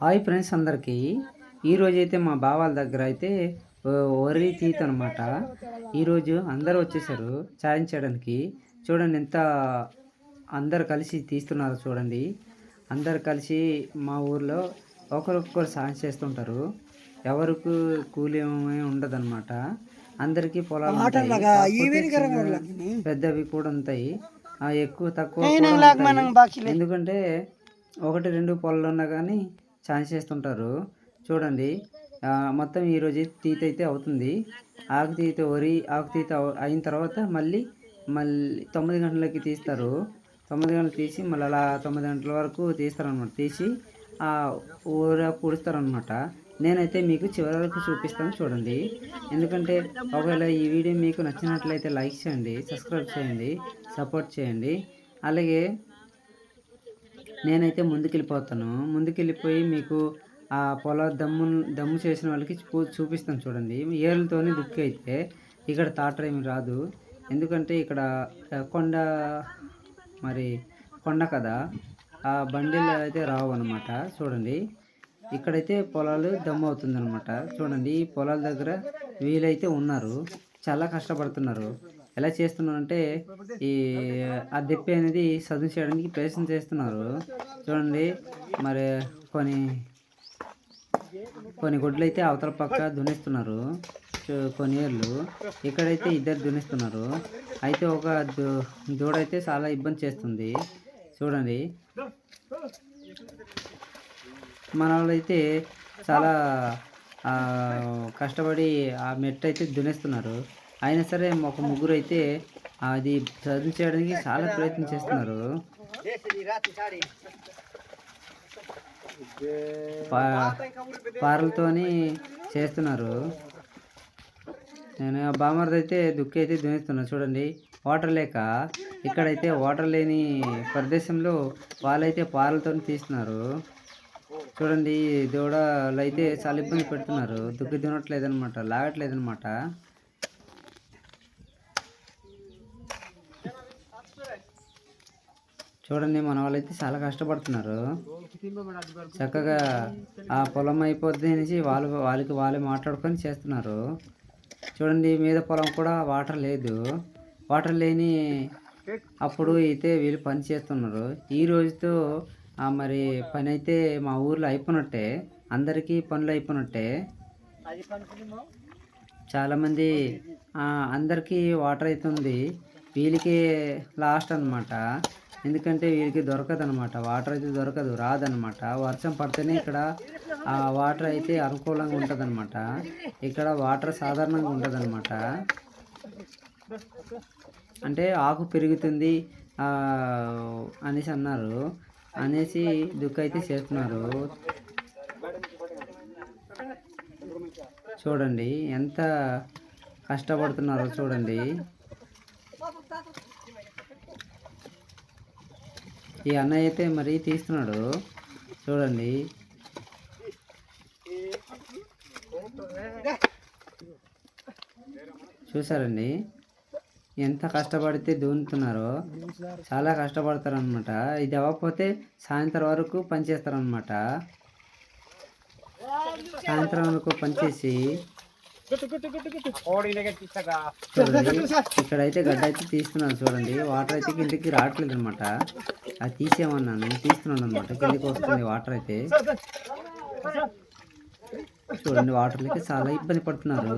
Hi friends అందరికీ. ఈరోజు అయితే మా బావాల దగ్గర అయితే వరి తీత అనమాట ఈరోజు అందరూ వచ్చేసారు చాయించడానికి చూడండి ఎంత అందరు కలిసి తీస్తున్నారు చూడండి. అందరు కలిసి మా ఊర్లో ఒకరికొకరు సాయం చేస్తుంటారు. ఎవరికి కూలి ఏమీ ఉండదన్నమాట. అందరికీ పొలాలు పెద్దవి కూడా ఉంటాయి. ఎక్కువ తక్కువ. ఎందుకంటే ఒకటి రెండు పొలాలు ఉన్నా కానీ ఛాన్స్ చేస్తుంటారు. చూడండి. మొత్తం ఈరోజు తీత అయితే అవుతుంది. ఆకు తీత వరి ఆకు తీత అయిన తర్వాత మళ్ళీ మళ్ళీ తొమ్మిది గంటలకి తీస్తారు. తొమ్మిది గంటలు తీసి మళ్ళీ అలా తొమ్మిది గంటల వరకు తీస్తారనమాట తీసి ఆ ఊర పూడుస్తారనమాట నేనైతే మీకు చివరి వరకు చూపిస్తాను చూడండి. ఎందుకంటే ఒకవేళ ఈ వీడియో మీకు నచ్చినట్లయితే లైక్ చేయండి సబ్స్క్రైబ్ చేయండి సపోర్ట్ చేయండి. అలాగే నేనైతే ముందుకెళ్ళిపోతాను. ముందుకెళ్ళిపోయి మీకు ఆ పొల దమ్ము దమ్ము చేసిన వాళ్ళకి చూపిస్తాను చూడండి. ఏళ్ళతోనే దుక్కి అయితే ఇక్కడ తాటర ఏమి రాదు. ఎందుకంటే ఇక్కడ కొండ మరి కొండ కదా ఆ బండిలు అయితే రావు అనమాట చూడండి. ఇక్కడైతే పొలాలు దమ్ము అవుతుంది అనమాట చూడండి ఈ పొలాల దగ్గర వీలైతే ఉన్నారు. చాలా కష్టపడుతున్నారు. ఎలా చేస్తున్నారంటే ఈ ఆ దెప్పి అనేది సదును చేయడానికి ప్రయత్నం చేస్తున్నారు. చూడండి మరి కొన్ని కొన్ని గుడ్లు అయితే అవతల పక్క దున్నిస్తున్నారు. కొన్ని ఏళ్ళు ఇక్కడైతే ఇద్దరు దున్నిస్తున్నారు. అయితే ఒక దూడ అయితే చాలా ఇబ్బంది చేస్తుంది. చూడండి. మన వాళ్ళైతే చాలా కష్టపడి ఆ మెట్టు అయితే దున్నేస్తున్నారు. అయినా సరే ఒక ముగ్గురు అయితే అది చదువు చేయడానికి చాలా ప్రయత్నం చేస్తున్నారు. పా- పారలతోని చేస్తున్నారు. నేను బామర్ది అయితే దుక్కి అయితే దున్నిస్తున్నాను చూడండి వాటర్ లేక ఇక్కడైతే వాటర్ లేని ప్రదేశంలో వాళ్ళైతే పారలతో తీస్తున్నారు. చూడండి దూడలు అయితే చాలా ఇబ్బంది పెడుతున్నారు. దుక్కి దున్నట్లేదనమాట లాగట్లేదనమాట లాగట్లేదు అనమాట చూడండి మన వాళ్ళైతే చాలా కష్టపడుతున్నారు. చక్కగా ఆ పొలం అయిపోద్ది అనేసి వాళ్ళు వాళ్ళకి వాళ్ళే మాట్లాడుకొని చేస్తున్నారు. చూడండి మీద పొలం కూడా వాటర్ లేదు. వాటర్ లేని అప్పుడు అయితే వీళ్ళు పని చేస్తున్నారు. ఈ రోజుతో మరి పని అయితే మా ఊర్లో అయిపోయినట్టే అందరికీ పనులు అయిపోయినట్టే చాలామంది అందరికీ వాటర్ అవుతుంది వీళ్ళకి లాస్ట్ అన్నమాట. ఎందుకంటే వీరికి దొరకదు అనమాట వాటర్ అయితే దొరకదు రాదనమాట వర్షం పడితేనే ఇక్కడ ఆ వాటర్ అయితే అనుకూలంగా ఉంటుంది ఇక్కడ వాటర్ సాధారణంగా ఉంటుంది అంటే ఆకు పెరుగుతుంది అనేసి అన్నారు. అనేసి దుఃఖ అయితే చేస్తున్నారు. చూడండి ఎంత కష్టపడుతున్నారో చూడండి. ఈ అన్నయ్య అయితే మరి తీస్తున్నాడు. చూడండి. చూసారండి? ఎంత కష్టపడితే దూనుతున్నారో. చాలా కష్టపడతారనమాట ఇది అవ్వకపోతే సాయంత్రం వరకు పనిచేస్తారనమాట సాయంత్రం వరకు పనిచేసి చూడండి. ఇక్కడైతే గడ్డ అయితే తీస్తున్నాను చూడండి. వాటర్ అయితే కిందకి రావట్లేదు అనమాట అది తీసేయమన్నాను. తీస్తున్నాను అనమాట కిందకి వస్తుంది వాటర్ అయితే. చూడండి వాటర్లకి చాలా ఇబ్బంది పడుతున్నారు.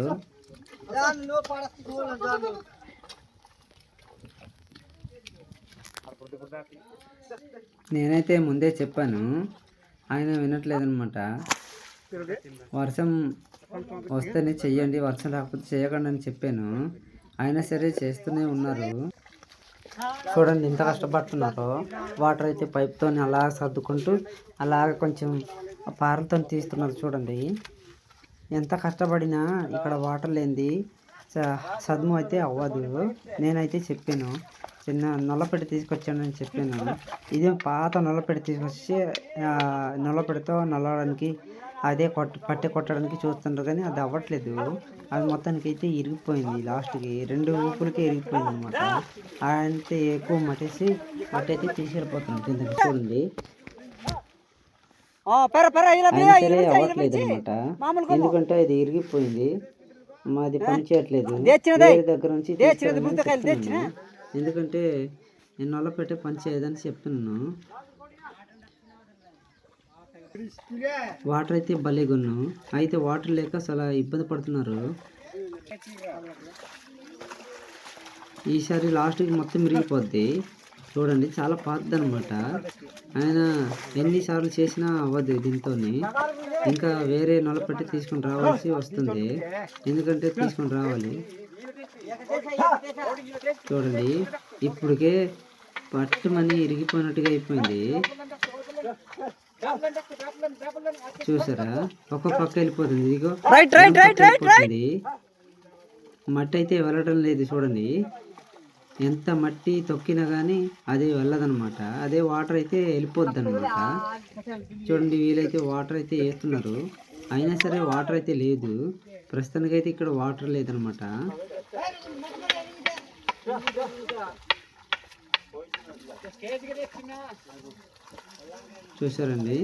నేనైతే ముందే చెప్పాను. ఆయన వినట్లేదనమాట వర్షం వస్తేనే చెయ్యండి వర్షం రాకపోతే చేయకండి అని చెప్పాను. అయినా సరే చేస్తూనే ఉన్నారు. చూడండి ఎంత కష్టపడుతున్నారో. వాటర్ అయితే పైప్తో అలా సర్దుకుంటూ అలాగ కొంచెం పారలతో తీస్తున్నారు చూడండి. ఎంత కష్టపడినా ఇక్కడ వాటర్ లేనిది స- సదుము అయితే అవ్వదు. నేనైతే చెప్పాను చిన్న నల్లపెట్టి తీసుకొచ్చానని చెప్పాను. ఇది పాత నల్లపెట్టి తీసుకొచ్చి ఆ, నల్లడానికి అదే కొట్ట పట్టె కొట్టడానికి చూస్తుండ్రు కానీ అది అవ్వట్లేదు. అది మొత్తానికి అయితే ఇరిగిపోయింది. లాస్ట్కి రెండు ఊపులకి ఇరిగిపోయింది అనమాట అంతే ఎక్కువ మట్టేసి మట్టి అయితే తీసుకెళ్ళిపోతుంది కిందకి చూడండి. పెర పెర ఇలా అయినా సరే అవ్వట్లేదు అనమాట ఎందుకంటే ఇది ఇరిగిపోయింది. మాది పని చేయట్లేదు. వేరే దగ్గర నుంచి. ఎందుకంటే నేను నల్ల పెట్టే పని చేయదని చెప్తున్నాను వాటర్ అయితే భలేగున్ను అయితే వాటర్ లేక చాలా ఇబ్బంది పడుతున్నారు. ఈసారి లాస్ట్కి మొత్తం మిరిగిపోద్ది చూడండి చాలా పాతది అనమాట ఆయన ఎన్నిసార్లు చేసినా అవ్వదు దీంతో ఇంకా వేరే నొలపెట్టి తీసుకొని రావాల్సి వస్తుంది. ఎందుకంటే తీసుకొని రావాలి. చూడండి ఇప్పటికే పట్టుమని ఇరిగిపోయినట్టుగా అయిపోయింది. చూసారా? ఒక పక్క వెళ్ళిపోతుంది. ఇదిగో. రైట్ రైట్ రైట్ రైట్ వెళ్ళిపోతుంది. మట్టి అయితే వెళ్ళడం లేదు చూడండి. ఎంత మట్టి తొక్కినా కానీ అదే వెళ్ళదన్నమాట. అదే వాటర్ అయితే వెళ్ళిపోద్ది అనమాట చూడండి వీలైతే వాటర్ అయితే వేస్తున్నారు. అయినా సరే వాటర్ అయితే లేదు. ప్రస్తుతానికి అయితే ఇక్కడ వాటర్ లేదనమాట చూసారండి?